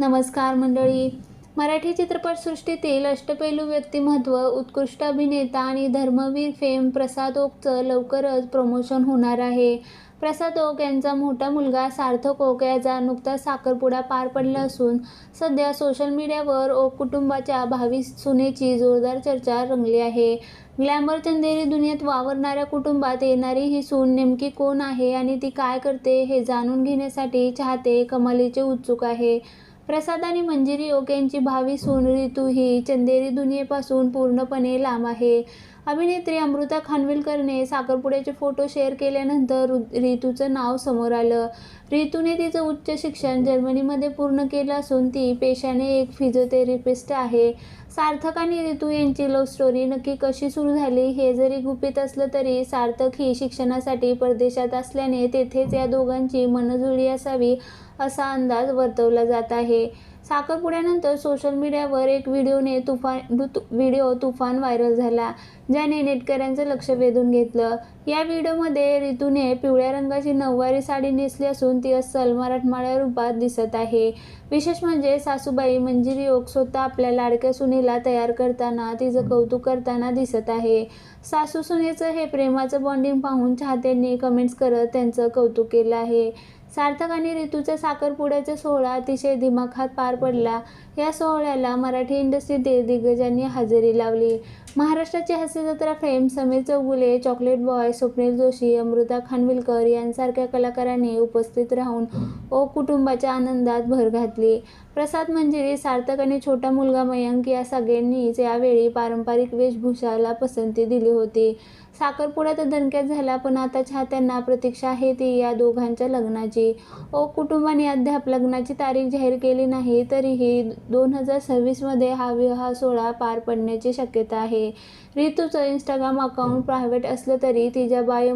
नमस्कार मंडळी. मराठी चित्रपटसृष्टीतील अष्टपैलू व्यक्तिमत्व उत्कृष्ट अभिनेता आणि धर्मवीर फेम प्रसाद ओकचं लवकरच प्रमोशन होणार आहे. प्रसाद ओक यांचा मोठा मुलगा सार्थक ओक याचा नुकताच साखरपुडा पार पडला असून सध्या सोशल मीडियावर ओक कुटुंबाच्या भावी सुनेची जोरदार चर्चा रंगली आहे. ग्लॅमर चंदेरी दुनियेत वावरणाऱ्या कुटुंबात येणारी ही सून नेमकी कोण आहे आणि ती काय करते हे जाणून घेण्यासाठी चाहते कमालीचे उत्सुक आहे. प्रसाद आणि मंजिरी ओक यांची भावी सोनरी तू ही चंदेरी दुनियेपासून पूर्णपणे लांब आहे. अभिनेत्री अमृता खानविलकरने साखरपुड्याचे फोटो शेअर केल्यानंतर रु- रितूचं नाव समोर आलं. रितूने तिचं उच्च शिक्षण जर्मनीमध्ये पूर्ण केलं असून ती पेशाने एक फिजिओथेरपिस्ट आहे. सार्थक आणि रितू यांची लव्ह स्टोरी नक्की कशी सुरू झाली हे जरी गुपित असलं तरी सार्थक ही शिक्षणासाठी परदेशात असल्याने तेथेच या दोघांची मनजुळी असावी असा अंदाज वर्तवला जात आहे. साखरपुड्यानंतर सोशल मीडियावर एक व्हिडिओने तुफान व्हिडिओ तुफान व्हायरल झाला ज्याने नेटकऱ्यांचं लक्ष वेधून घेतलं. या व्हिडिओमध्ये रितूने पिवळ्या रंगाची नऊवारी साडी नेसली असून ती अस्सल मराठमाळ्या रूपात दिसत आहे. विशेष म्हणजे सासूबाई मंजिरी ओक स्वतः आपल्या लाडक्या सुनेला तयार करताना तिचं कौतुक करताना दिसत आहे. सासू सुनेचं हे प्रेमाचं बॉन्डिंग पाहून चाहत्यांनी कमेंट्स करत त्यांचं कौतुक केलं आहे. सार्थक आणि ऋतूचा साखरपुड्याचा सोहळा अतिशय दिमाखात पार पडला. या सोहळ्याला मराठी इंडस्ट्रीतील दिग्गजांनी हजेरी लावली. महाराष्ट्राची Hasya Jatra fame Sameer Choughule chocolate boy Swapnil Joshi Amruta Khanvilkar यांसारख्या कलाकारांनी उपस्थित राहून ओ कुटुंबाच्या आनंदात भर घातली. प्रसाद मंजिरी सार्थक आणि छोटा मुलगा मयंक या सगळ्यांनीच यावेळी पारंपरिक वेशभूषाला पसंती दिली होती. साखरपुडा तर दणक्यात झाला पण आता चाहत्यांना प्रतीक्षा आहे ती या दोघांच्या लग्नाची. ओ कुटुंबाने अद्याप लग्नाची तारीख जाहीर केली नाही तरीही दोन हजार सव्वीसमध्ये हा विवाह सोहळा पार पडण्याची शक्यता आहे. रितूचं इंस्टाग्राम अकाउंट प्रायव्हेट असलं तरी तिच्या बायोमध्ये